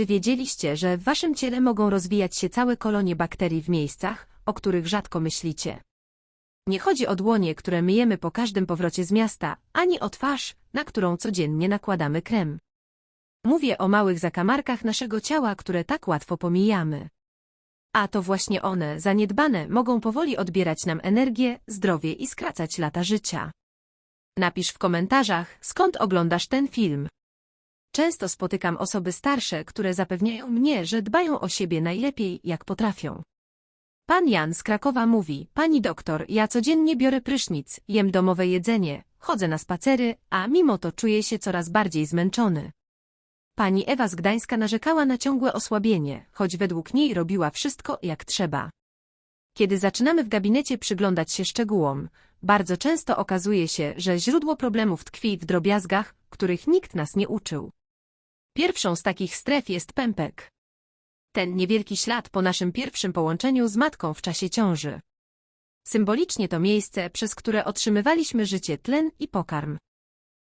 Czy wiedzieliście, że w waszym ciele mogą rozwijać się całe kolonie bakterii w miejscach, o których rzadko myślicie? Nie chodzi o dłonie, które myjemy po każdym powrocie z miasta, ani o twarz, na którą codziennie nakładamy krem. Mówię o małych zakamarkach naszego ciała, które tak łatwo pomijamy. A to właśnie one, zaniedbane, mogą powoli odbierać nam energię, zdrowie i skracać lata życia. Napisz w komentarzach, skąd oglądasz ten film. Często spotykam osoby starsze, które zapewniają mnie, że dbają o siebie najlepiej, jak potrafią. Pan Jan z Krakowa mówi, pani doktor, ja codziennie biorę prysznic, jem domowe jedzenie, chodzę na spacery, a mimo to czuję się coraz bardziej zmęczony. Pani Ewa z Gdańska narzekała na ciągłe osłabienie, choć według niej robiła wszystko jak trzeba. Kiedy zaczynamy w gabinecie przyglądać się szczegółom, bardzo często okazuje się, że źródło problemów tkwi w drobiazgach, których nikt nas nie uczył. Pierwszą z takich stref jest pępek. Ten niewielki ślad po naszym pierwszym połączeniu z matką w czasie ciąży. Symbolicznie to miejsce, przez które otrzymywaliśmy życie, tlen i pokarm.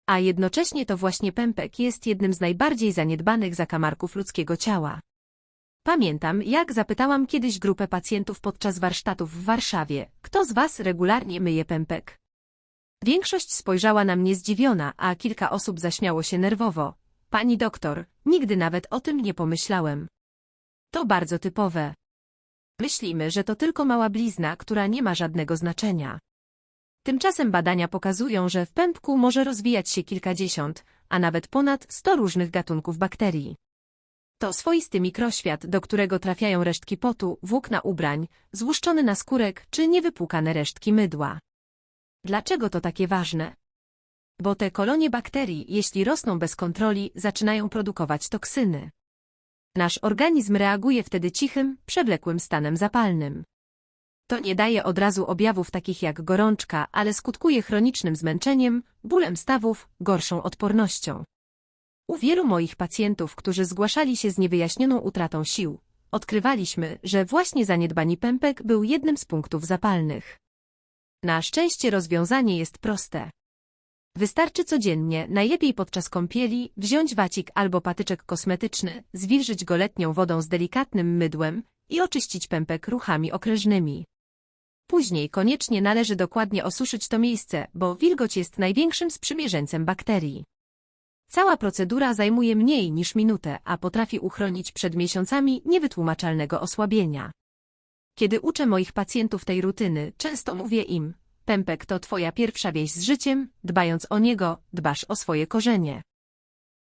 A jednocześnie to właśnie pępek jest jednym z najbardziej zaniedbanych zakamarków ludzkiego ciała. Pamiętam, jak zapytałam kiedyś grupę pacjentów podczas warsztatów w Warszawie, kto z was regularnie myje pępek? Większość spojrzała na mnie zdziwiona, a kilka osób zaśmiało się nerwowo. Pani doktor, nigdy nawet o tym nie pomyślałem. To bardzo typowe. Myślimy, że to tylko mała blizna, która nie ma żadnego znaczenia. Tymczasem badania pokazują, że w pępku może rozwijać się kilkadziesiąt, a nawet ponad sto różnych gatunków bakterii. To swoisty mikroświat, do którego trafiają resztki potu, włókna ubrań, złuszczony naskórek czy niewypłukane resztki mydła. Dlaczego to takie ważne? Bo te kolonie bakterii, jeśli rosną bez kontroli, zaczynają produkować toksyny. Nasz organizm reaguje wtedy cichym, przewlekłym stanem zapalnym. To nie daje od razu objawów takich jak gorączka, ale skutkuje chronicznym zmęczeniem, bólem stawów, gorszą odpornością. U wielu moich pacjentów, którzy zgłaszali się z niewyjaśnioną utratą sił, odkrywaliśmy, że właśnie zaniedbani pępek był jednym z punktów zapalnych. Na szczęście rozwiązanie jest proste. Wystarczy codziennie, najlepiej podczas kąpieli, wziąć wacik albo patyczek kosmetyczny, zwilżyć go letnią wodą z delikatnym mydłem i oczyścić pępek ruchami okrężnymi. Później koniecznie należy dokładnie osuszyć to miejsce, bo wilgoć jest największym sprzymierzeńcem bakterii. Cała procedura zajmuje mniej niż minutę, a potrafi uchronić przed miesiącami niewytłumaczalnego osłabienia. Kiedy uczę moich pacjentów tej rutyny, często mówię im, pępek to twoja pierwsza wieś z życiem, dbając o niego, dbasz o swoje korzenie.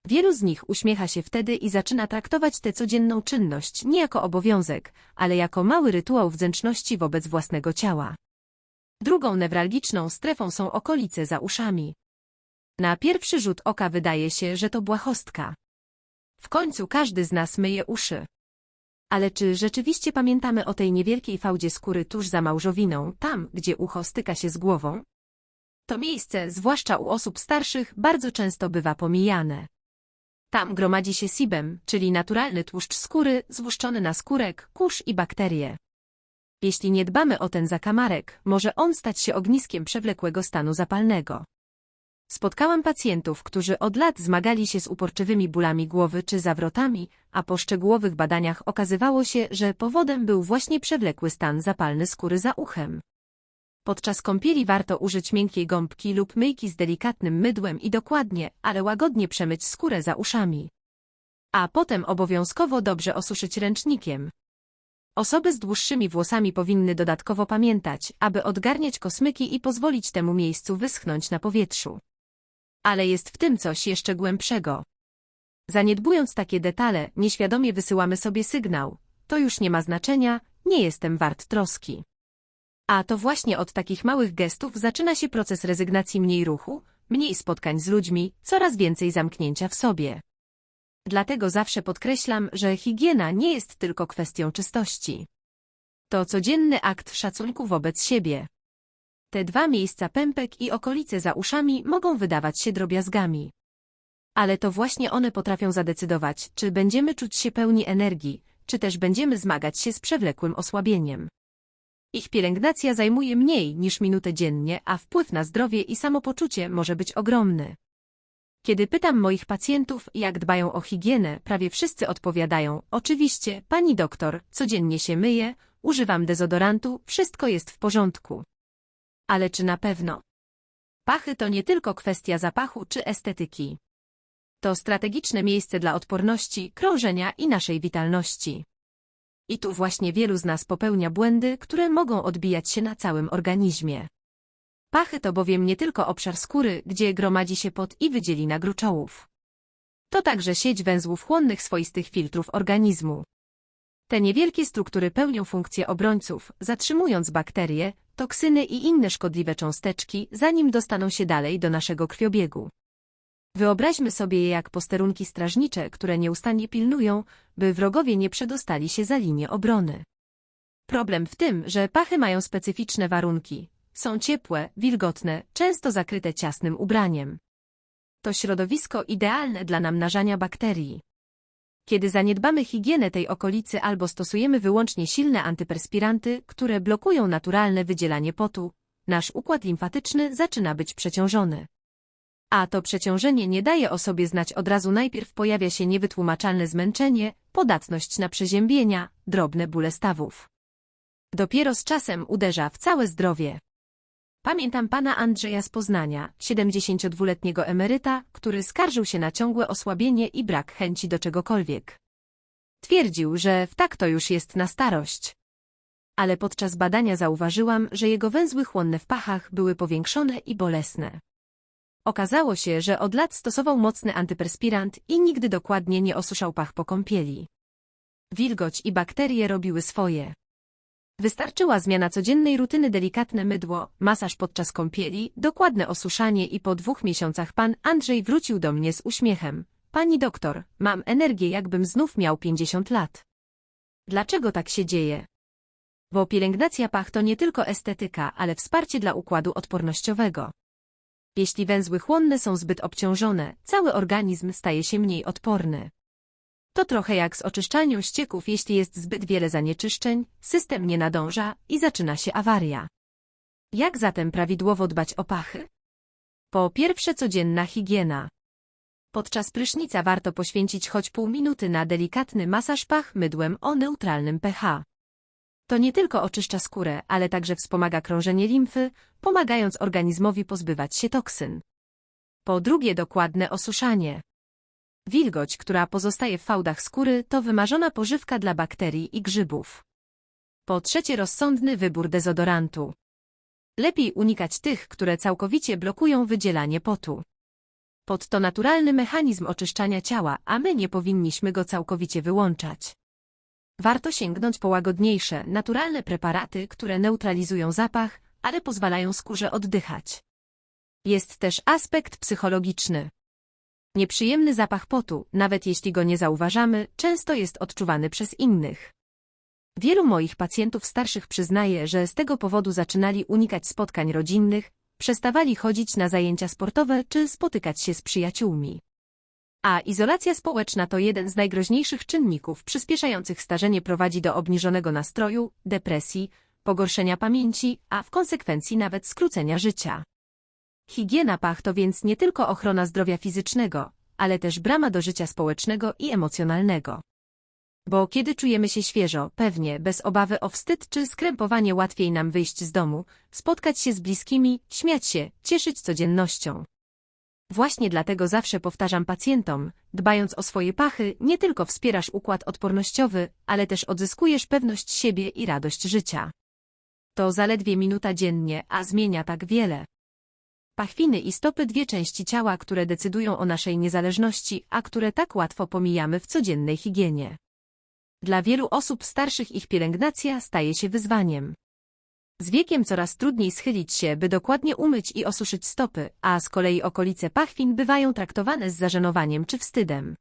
Wielu z nich uśmiecha się wtedy i zaczyna traktować tę codzienną czynność nie jako obowiązek, ale jako mały rytuał wdzięczności wobec własnego ciała. Drugą newralgiczną strefą są okolice za uszami. Na pierwszy rzut oka wydaje się, że to błahostka. W końcu każdy z nas myje uszy. Ale czy rzeczywiście pamiętamy o tej niewielkiej fałdzie skóry tuż za małżowiną, tam, gdzie ucho styka się z głową? To miejsce, zwłaszcza u osób starszych, bardzo często bywa pomijane. Tam gromadzi się sibem, czyli naturalny tłuszcz skóry, złuszczony na skórek, kurz i bakterie. Jeśli nie dbamy o ten zakamarek, może on stać się ogniskiem przewlekłego stanu zapalnego. Spotkałam pacjentów, którzy od lat zmagali się z uporczywymi bólami głowy czy zawrotami, a po szczegółowych badaniach okazywało się, że powodem był właśnie przewlekły stan zapalny skóry za uchem. Podczas kąpieli warto użyć miękkiej gąbki lub myjki z delikatnym mydłem i dokładnie, ale łagodnie przemyć skórę za uszami. A potem obowiązkowo dobrze osuszyć ręcznikiem. Osoby z dłuższymi włosami powinny dodatkowo pamiętać, aby odgarniać kosmyki i pozwolić temu miejscu wyschnąć na powietrzu. Ale jest w tym coś jeszcze głębszego. Zaniedbując takie detale, nieświadomie wysyłamy sobie sygnał. To już nie ma znaczenia, nie jestem wart troski. A to właśnie od takich małych gestów zaczyna się proces rezygnacji mniej ruchu, mniej spotkań z ludźmi, coraz więcej zamknięcia w sobie. Dlatego zawsze podkreślam, że higiena nie jest tylko kwestią czystości. To codzienny akt szacunku wobec siebie. Te dwa miejsca pępek i okolice za uszami mogą wydawać się drobiazgami. Ale to właśnie one potrafią zadecydować, czy będziemy czuć się pełni energii, czy też będziemy zmagać się z przewlekłym osłabieniem. Ich pielęgnacja zajmuje mniej niż minutę dziennie, a wpływ na zdrowie i samopoczucie może być ogromny. Kiedy pytam moich pacjentów, jak dbają o higienę, prawie wszyscy odpowiadają, oczywiście, pani doktor, codziennie się myję, używam dezodorantu, wszystko jest w porządku. Ale czy na pewno? Pachy to nie tylko kwestia zapachu czy estetyki. To strategiczne miejsce dla odporności, krążenia i naszej witalności. I tu właśnie wielu z nas popełnia błędy, które mogą odbijać się na całym organizmie. Pachy to bowiem nie tylko obszar skóry, gdzie gromadzi się pot i wydzielina gruczołów. To także sieć węzłów chłonnych swoistych filtrów organizmu. Te niewielkie struktury pełnią funkcję obrońców, zatrzymując bakterie, toksyny i inne szkodliwe cząsteczki, zanim dostaną się dalej do naszego krwiobiegu. Wyobraźmy sobie je jak posterunki strażnicze, które nieustannie pilnują, by wrogowie nie przedostali się za linię obrony. Problem w tym, że pachy mają specyficzne warunki. Są ciepłe, wilgotne, często zakryte ciasnym ubraniem. To środowisko idealne dla namnażania bakterii. Kiedy zaniedbamy higienę tej okolicy albo stosujemy wyłącznie silne antyperspiranty, które blokują naturalne wydzielanie potu, nasz układ limfatyczny zaczyna być przeciążony. A to przeciążenie nie daje o sobie znać od razu najpierw pojawia się niewytłumaczalne zmęczenie, podatność na przeziębienia, drobne bóle stawów. Dopiero z czasem uderza w całe zdrowie. Pamiętam pana Andrzeja z Poznania, 72-letniego emeryta, który skarżył się na ciągłe osłabienie i brak chęci do czegokolwiek. Twierdził, że w tak to już jest na starość. Ale podczas badania zauważyłam, że jego węzły chłonne w pachach były powiększone i bolesne. Okazało się, że od lat stosował mocny antyperspirant i nigdy dokładnie nie osuszał pach po kąpieli. Wilgoć i bakterie robiły swoje. Wystarczyła zmiana codziennej rutyny delikatne mydło, masaż podczas kąpieli, dokładne osuszanie i po dwóch miesiącach pan Andrzej wrócił do mnie z uśmiechem. Pani doktor, mam energię jakbym znów miał 50 lat. Dlaczego tak się dzieje? Bo pielęgnacja pach to nie tylko estetyka, ale wsparcie dla układu odpornościowego. Jeśli węzły chłonne są zbyt obciążone, cały organizm staje się mniej odporny. To trochę jak z oczyszczalnią ścieków, jeśli jest zbyt wiele zanieczyszczeń, system nie nadąża i zaczyna się awaria. Jak zatem prawidłowo dbać o pachy? Po pierwsze codzienna higiena. Podczas prysznica warto poświęcić choć pół minuty na delikatny masaż pach mydłem o neutralnym pH. To nie tylko oczyszcza skórę, ale także wspomaga krążenie limfy, pomagając organizmowi pozbywać się toksyn. Po drugie dokładne osuszanie. Wilgoć, która pozostaje w fałdach skóry, to wymarzona pożywka dla bakterii i grzybów. Po trzecie rozsądny wybór dezodorantu. Lepiej unikać tych, które całkowicie blokują wydzielanie potu. Pot to naturalny mechanizm oczyszczania ciała, a my nie powinniśmy go całkowicie wyłączać. Warto sięgnąć po łagodniejsze, naturalne preparaty, które neutralizują zapach, ale pozwalają skórze oddychać. Jest też aspekt psychologiczny. Nieprzyjemny zapach potu, nawet jeśli go nie zauważamy, często jest odczuwany przez innych. Wielu moich pacjentów starszych przyznaje, że z tego powodu zaczynali unikać spotkań rodzinnych, przestawali chodzić na zajęcia sportowe czy spotykać się z przyjaciółmi. A izolacja społeczna to jeden z najgroźniejszych czynników przyspieszających starzenie prowadzi do obniżonego nastroju, depresji, pogorszenia pamięci, a w konsekwencji nawet skrócenia życia. Higiena pach to więc nie tylko ochrona zdrowia fizycznego, ale też brama do życia społecznego i emocjonalnego. Bo kiedy czujemy się świeżo, pewnie, bez obawy o wstyd czy skrępowanie łatwiej nam wyjść z domu, spotkać się z bliskimi, śmiać się, cieszyć codziennością. Właśnie dlatego zawsze powtarzam pacjentom, dbając o swoje pachy, nie tylko wspierasz układ odpornościowy, ale też odzyskujesz pewność siebie i radość życia. To zaledwie minuta dziennie, a zmienia tak wiele. Pachwiny i stopy dwie części ciała, które decydują o naszej niezależności, a które tak łatwo pomijamy w codziennej higienie. Dla wielu osób starszych ich pielęgnacja staje się wyzwaniem. Z wiekiem coraz trudniej schylić się, by dokładnie umyć i osuszyć stopy, a z kolei okolice pachwin bywają traktowane z zażenowaniem czy wstydem.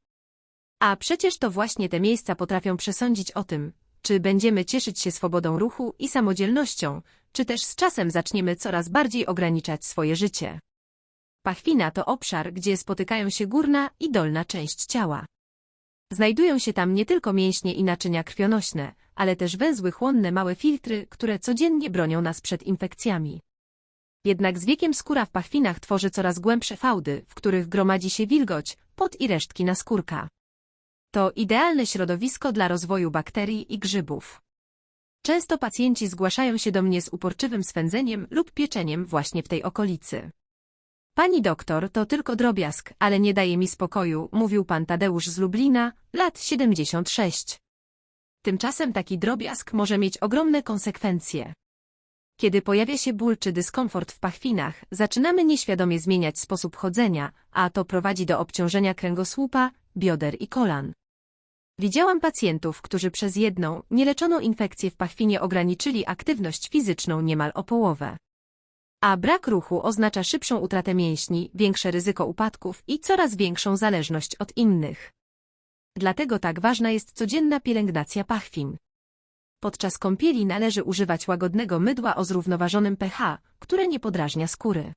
A przecież to właśnie te miejsca potrafią przesądzić o tym, czy będziemy cieszyć się swobodą ruchu i samodzielnością, czy też z czasem zaczniemy coraz bardziej ograniczać swoje życie. Pachwina to obszar, gdzie spotykają się górna i dolna część ciała. Znajdują się tam nie tylko mięśnie i naczynia krwionośne, ale też węzły chłonne małe filtry, które codziennie bronią nas przed infekcjami. Jednak z wiekiem skóra w pachwinach tworzy coraz głębsze fałdy, w których gromadzi się wilgoć, pot i resztki naskórka. To idealne środowisko dla rozwoju bakterii i grzybów. Często pacjenci zgłaszają się do mnie z uporczywym swędzeniem lub pieczeniem właśnie w tej okolicy. Pani doktor, to tylko drobiazg, ale nie daje mi spokoju, mówił pan Tadeusz z Lublina, lat 76. Tymczasem taki drobiazg może mieć ogromne konsekwencje. Kiedy pojawia się ból czy dyskomfort w pachwinach, zaczynamy nieświadomie zmieniać sposób chodzenia, a to prowadzi do obciążenia kręgosłupa, bioder i kolan. Widziałam pacjentów, którzy przez jedną, nieleczoną infekcję w pachwinie ograniczyli aktywność fizyczną niemal o połowę. A brak ruchu oznacza szybszą utratę mięśni, większe ryzyko upadków i coraz większą zależność od innych. Dlatego tak ważna jest codzienna pielęgnacja pachwin. Podczas kąpieli należy używać łagodnego mydła o zrównoważonym pH, które nie podrażnia skóry.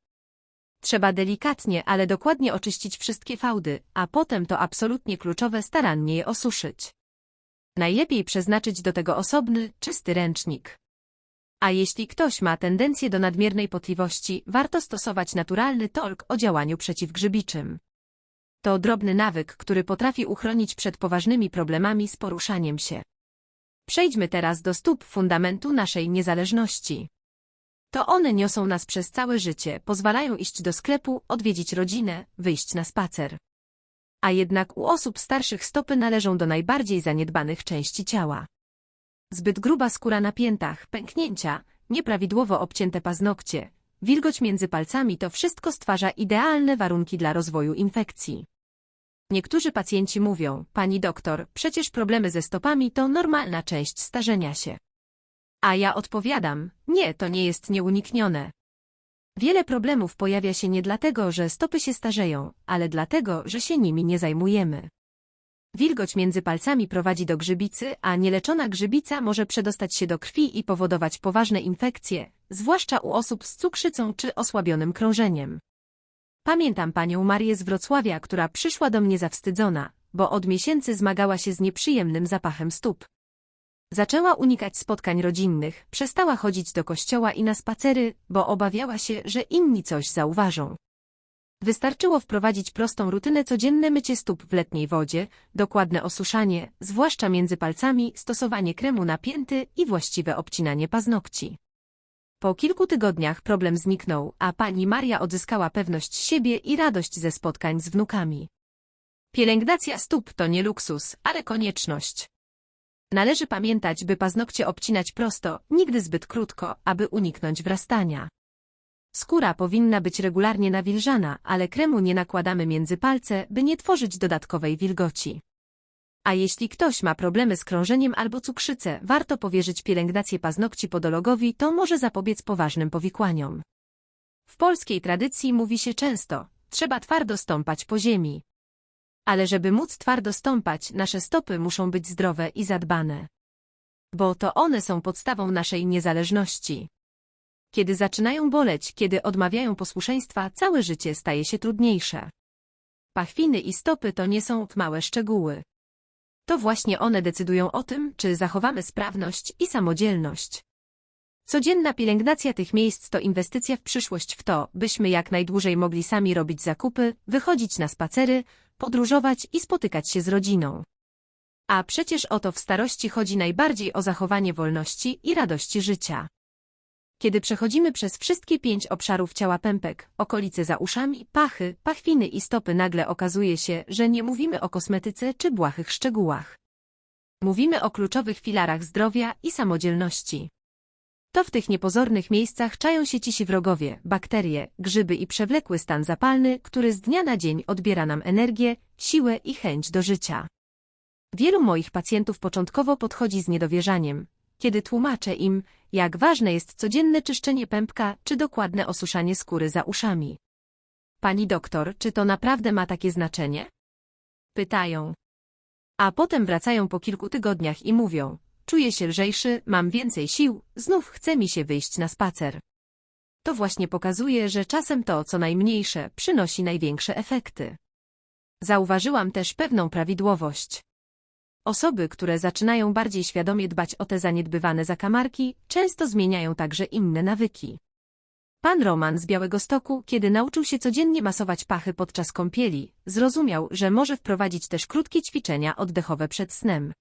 Trzeba delikatnie, ale dokładnie oczyścić wszystkie fałdy, a potem to absolutnie kluczowe starannie je osuszyć. Najlepiej przeznaczyć do tego osobny, czysty ręcznik. A jeśli ktoś ma tendencję do nadmiernej potliwości, warto stosować naturalny tolk o działaniu przeciwgrzybiczym. To drobny nawyk, który potrafi uchronić przed poważnymi problemami z poruszaniem się. Przejdźmy teraz do stóp fundamentu naszej niezależności. To one niosą nas przez całe życie, pozwalają iść do sklepu, odwiedzić rodzinę, wyjść na spacer. A jednak u osób starszych stopy należą do najbardziej zaniedbanych części ciała. Zbyt gruba skóra na piętach, pęknięcia, nieprawidłowo obcięte paznokcie, wilgoć między palcami to wszystko stwarza idealne warunki dla rozwoju infekcji. Niektórzy pacjenci mówią, pani doktor, przecież problemy ze stopami to normalna część starzenia się. A ja odpowiadam, nie, to nie jest nieuniknione. Wiele problemów pojawia się nie dlatego, że stopy się starzeją, ale dlatego, że się nimi nie zajmujemy. Wilgoć między palcami prowadzi do grzybicy, a nieleczona grzybica może przedostać się do krwi i powodować poważne infekcje, zwłaszcza u osób z cukrzycą czy osłabionym krążeniem. Pamiętam panią Marię z Wrocławia, która przyszła do mnie zawstydzona, bo od miesięcy zmagała się z nieprzyjemnym zapachem stóp. Zaczęła unikać spotkań rodzinnych, przestała chodzić do kościoła i na spacery, bo obawiała się, że inni coś zauważą. Wystarczyło wprowadzić prostą rutynę codzienne mycie stóp w letniej wodzie, dokładne osuszanie, zwłaszcza między palcami, stosowanie kremu na pięty i właściwe obcinanie paznokci. Po kilku tygodniach problem zniknął, a pani Maria odzyskała pewność siebie i radość ze spotkań z wnukami. Pielęgnacja stóp to nie luksus, ale konieczność. Należy pamiętać, by paznokcie obcinać prosto, nigdy zbyt krótko, aby uniknąć wrastania. Skóra powinna być regularnie nawilżana, ale kremu nie nakładamy między palce, by nie tworzyć dodatkowej wilgoci. A jeśli ktoś ma problemy z krążeniem albo cukrzycę, warto powierzyć pielęgnację paznokci podologowi, to może zapobiec poważnym powikłaniom. W polskiej tradycji mówi się często, trzeba twardo stąpać po ziemi. Ale żeby móc twardo stąpać, nasze stopy muszą być zdrowe i zadbane. Bo to one są podstawą naszej niezależności. Kiedy zaczynają boleć, kiedy odmawiają posłuszeństwa, całe życie staje się trudniejsze. Pachwiny i stopy to nie są małe szczegóły. To właśnie one decydują o tym, czy zachowamy sprawność i samodzielność. Codzienna pielęgnacja tych miejsc to inwestycja w przyszłość w to, byśmy jak najdłużej mogli sami robić zakupy, wychodzić na spacery, podróżować i spotykać się z rodziną. A przecież o to w starości chodzi najbardziej o zachowanie wolności i radości życia. Kiedy przechodzimy przez wszystkie pięć obszarów ciała pępek, okolice za uszami, pachy, pachwiny i stopy nagle okazuje się, że nie mówimy o kosmetyce czy błahych szczegółach. Mówimy o kluczowych filarach zdrowia i samodzielności. To w tych niepozornych miejscach czają się cisi wrogowie, bakterie, grzyby i przewlekły stan zapalny, który z dnia na dzień odbiera nam energię, siłę i chęć do życia. Wielu moich pacjentów początkowo podchodzi z niedowierzaniem, kiedy tłumaczę im, jak ważne jest codzienne czyszczenie pępka czy dokładne osuszanie skóry za uszami. Pani doktor, czy to naprawdę ma takie znaczenie? Pytają. A potem wracają po kilku tygodniach i mówią, czuję się lżejszy, mam więcej sił, znów chce mi się wyjść na spacer. To właśnie pokazuje, że czasem to, co najmniejsze, przynosi największe efekty. Zauważyłam też pewną prawidłowość. Osoby, które zaczynają bardziej świadomie dbać o te zaniedbywane zakamarki, często zmieniają także inne nawyki. Pan Roman z Białego Stoku, kiedy nauczył się codziennie masować pachy podczas kąpieli, zrozumiał, że może wprowadzić też krótkie ćwiczenia oddechowe przed snem.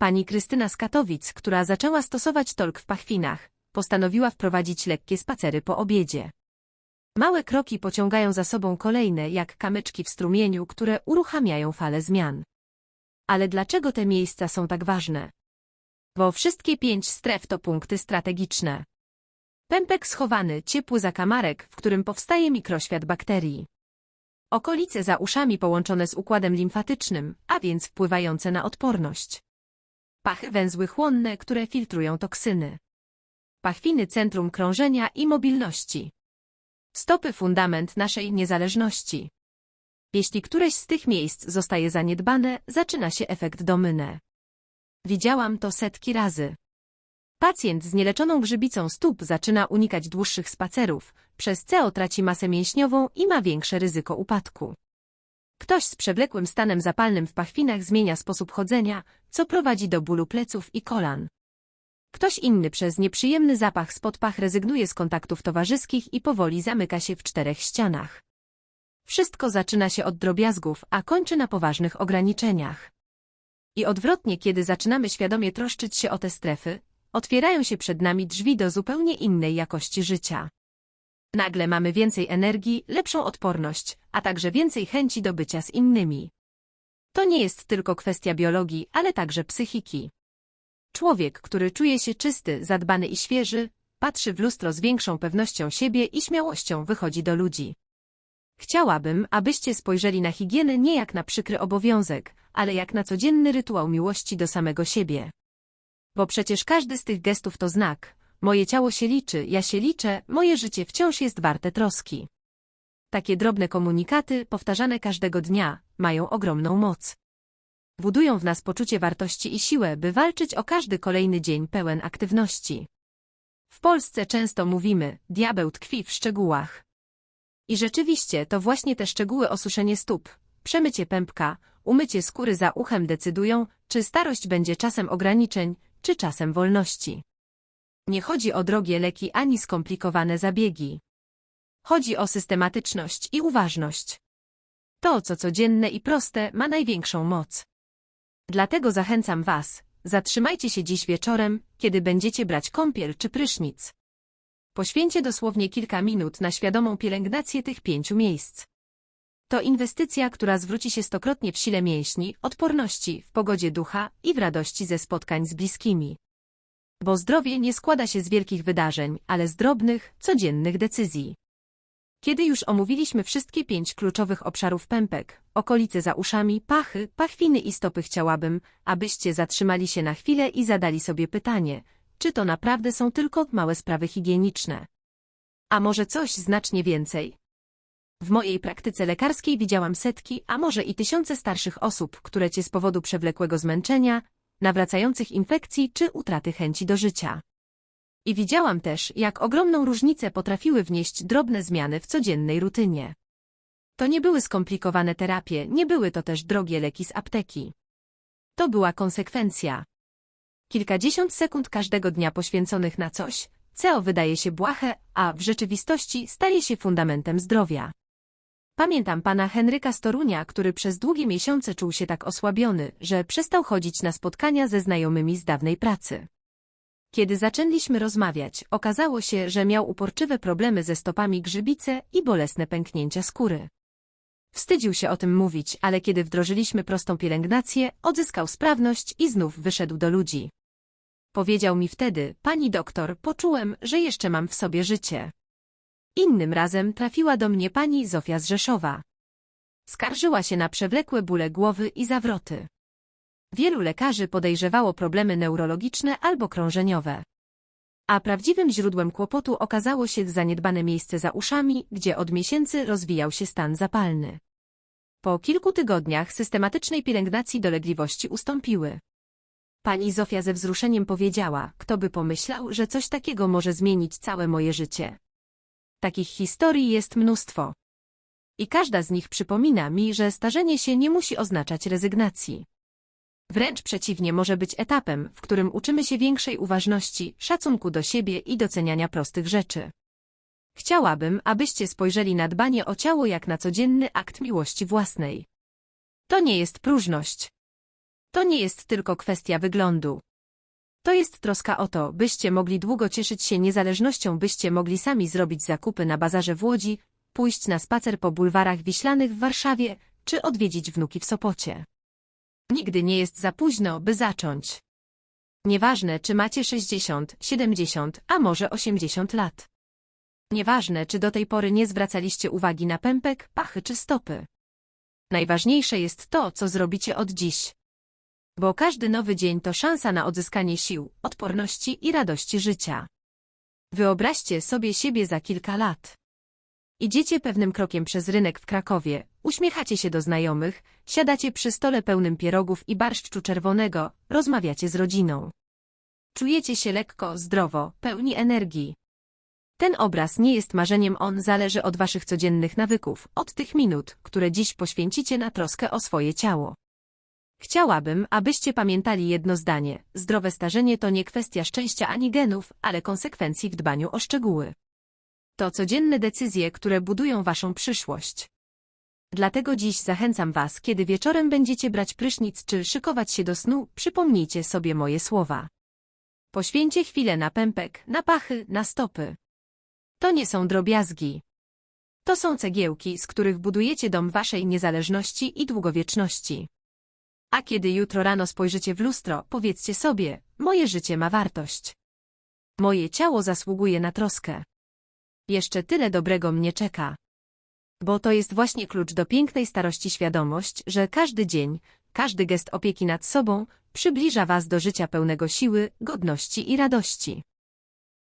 Pani Krystyna z Katowic, która zaczęła stosować tolk w pachwinach, postanowiła wprowadzić lekkie spacery po obiedzie. Małe kroki pociągają za sobą kolejne, jak kamyczki w strumieniu, które uruchamiają fale zmian. Ale dlaczego te miejsca są tak ważne? Bo wszystkie pięć stref to punkty strategiczne. Pępek schowany, ciepły zakamarek, w którym powstaje mikroświat bakterii. Okolice za uszami połączone z układem limfatycznym, a więc wpływające na odporność. Pachy węzły chłonne, które filtrują toksyny. Pachwiny centrum krążenia i mobilności. Stopy fundament naszej niezależności. Jeśli któreś z tych miejsc zostaje zaniedbane, zaczyna się efekt domynę. Widziałam to setki razy. Pacjent z nieleczoną grzybicą stóp zaczyna unikać dłuższych spacerów, przez co traci masę mięśniową i ma większe ryzyko upadku. Ktoś z przewlekłym stanem zapalnym w pachwinach zmienia sposób chodzenia, co prowadzi do bólu pleców i kolan. Ktoś inny przez nieprzyjemny zapach spod pach rezygnuje z kontaktów towarzyskich i powoli zamyka się w czterech ścianach. Wszystko zaczyna się od drobiazgów, a kończy na poważnych ograniczeniach. I odwrotnie, kiedy zaczynamy świadomie troszczyć się o te strefy, otwierają się przed nami drzwi do zupełnie innej jakości życia. Nagle mamy więcej energii, lepszą odporność, a także więcej chęci do bycia z innymi. To nie jest tylko kwestia biologii, ale także psychiki. Człowiek, który czuje się czysty, zadbany i świeży, patrzy w lustro z większą pewnością siebie i śmiałością wychodzi do ludzi. Chciałabym, abyście spojrzeli na higienę nie jak na przykry obowiązek, ale jak na codzienny rytuał miłości do samego siebie. Bo przecież każdy z tych gestów to znak. Moje ciało się liczy, ja się liczę, moje życie wciąż jest warte troski. Takie drobne komunikaty, powtarzane każdego dnia, mają ogromną moc. Budują w nas poczucie wartości i siłę, by walczyć o każdy kolejny dzień pełen aktywności. W Polsce często mówimy, diabeł tkwi w szczegółach. I rzeczywiście to właśnie te szczegóły osuszenie stóp, przemycie pępka, umycie skóry za uchem decydują, czy starość będzie czasem ograniczeń, czy czasem wolności. Nie chodzi o drogie leki ani skomplikowane zabiegi. Chodzi o systematyczność i uważność. To, co codzienne i proste, ma największą moc. Dlatego zachęcam Was, zatrzymajcie się dziś wieczorem, kiedy będziecie brać kąpiel czy prysznic. Poświęcie dosłownie kilka minut na świadomą pielęgnację tych pięciu miejsc. To inwestycja, która zwróci się stokrotnie w sile mięśni, odporności, w pogodzie ducha i w radości ze spotkań z bliskimi. Bo zdrowie nie składa się z wielkich wydarzeń, ale z drobnych, codziennych decyzji. Kiedy już omówiliśmy wszystkie pięć kluczowych obszarów pępek, okolice za uszami, pachy, pachwiny i stopy chciałabym, abyście zatrzymali się na chwilę i zadali sobie pytanie, czy to naprawdę są tylko małe sprawy higieniczne. A może coś znacznie więcej? W mojej praktyce lekarskiej widziałam setki, a może i tysiące starszych osób, które cię z powodu przewlekłego zmęczenia, nawracających infekcji czy utraty chęci do życia. I widziałam też, jak ogromną różnicę potrafiły wnieść drobne zmiany w codziennej rutynie. To nie były skomplikowane terapie, nie były to też drogie leki z apteki. To była konsekwencja. Kilkadziesiąt sekund każdego dnia poświęconych na coś, co wydaje się błahe, a w rzeczywistości staje się fundamentem zdrowia. Pamiętam pana Henryka Storunia, który przez długie miesiące czuł się tak osłabiony, że przestał chodzić na spotkania ze znajomymi z dawnej pracy. Kiedy zaczęliśmy rozmawiać, okazało się, że miał uporczywe problemy ze stopami grzybice i bolesne pęknięcia skóry. Wstydził się o tym mówić, ale kiedy wdrożyliśmy prostą pielęgnację, odzyskał sprawność i znów wyszedł do ludzi. Powiedział mi wtedy, pani doktor, poczułem, że jeszcze mam w sobie życie. Innym razem trafiła do mnie pani Zofia z Rzeszowa. Skarżyła się na przewlekłe bóle głowy i zawroty. Wielu lekarzy podejrzewało problemy neurologiczne albo krążeniowe. A prawdziwym źródłem kłopotu okazało się zaniedbane miejsce za uszami, gdzie od miesięcy rozwijał się stan zapalny. Po kilku tygodniach systematycznej pielęgnacji dolegliwości ustąpiły. Pani Zofia ze wzruszeniem powiedziała, kto by pomyślał, że coś takiego może zmienić całe moje życie. Takich historii jest mnóstwo. I każda z nich przypomina mi, że starzenie się nie musi oznaczać rezygnacji. Wręcz przeciwnie może być etapem, w którym uczymy się większej uważności, szacunku do siebie i doceniania prostych rzeczy. Chciałabym, abyście spojrzeli na dbanie o ciało jak na codzienny akt miłości własnej. To nie jest próżność. To nie jest tylko kwestia wyglądu. To jest troska o to, byście mogli długo cieszyć się niezależnością, byście mogli sami zrobić zakupy na bazarze w Łodzi, pójść na spacer po bulwarach wiślanych w Warszawie, czy odwiedzić wnuki w Sopocie. Nigdy nie jest za późno, by zacząć. Nieważne, czy macie 60, 70, a może 80 lat. Nieważne, czy do tej pory nie zwracaliście uwagi na pępek, pachy czy stopy. Najważniejsze jest to, co zrobicie od dziś. Bo każdy nowy dzień to szansa na odzyskanie sił, odporności i radości życia. Wyobraźcie sobie siebie za kilka lat. Idziecie pewnym krokiem przez rynek w Krakowie, uśmiechacie się do znajomych, siadacie przy stole pełnym pierogów i barszczu czerwonego, rozmawiacie z rodziną. Czujecie się lekko, zdrowo, pełni energii. Ten obraz nie jest marzeniem, on zależy od waszych codziennych nawyków, od tych minut, które dziś poświęcicie na troskę o swoje ciało. Chciałabym, abyście pamiętali jedno zdanie. Zdrowe starzenie to nie kwestia szczęścia ani genów, ale konsekwencji w dbaniu o szczegóły. To codzienne decyzje, które budują waszą przyszłość. Dlatego dziś zachęcam was, kiedy wieczorem będziecie brać prysznic czy szykować się do snu, przypomnijcie sobie moje słowa. Poświęcie chwilę na pępek, na pachy, na stopy. To nie są drobiazgi. To są cegiełki, z których budujecie dom waszej niezależności i długowieczności. A kiedy jutro rano spojrzycie w lustro, powiedzcie sobie, moje życie ma wartość. Moje ciało zasługuje na troskę. Jeszcze tyle dobrego mnie czeka. Bo to jest właśnie klucz do pięknej starości świadomość, że każdy dzień, każdy gest opieki nad sobą przybliża was do życia pełnego siły, godności i radości.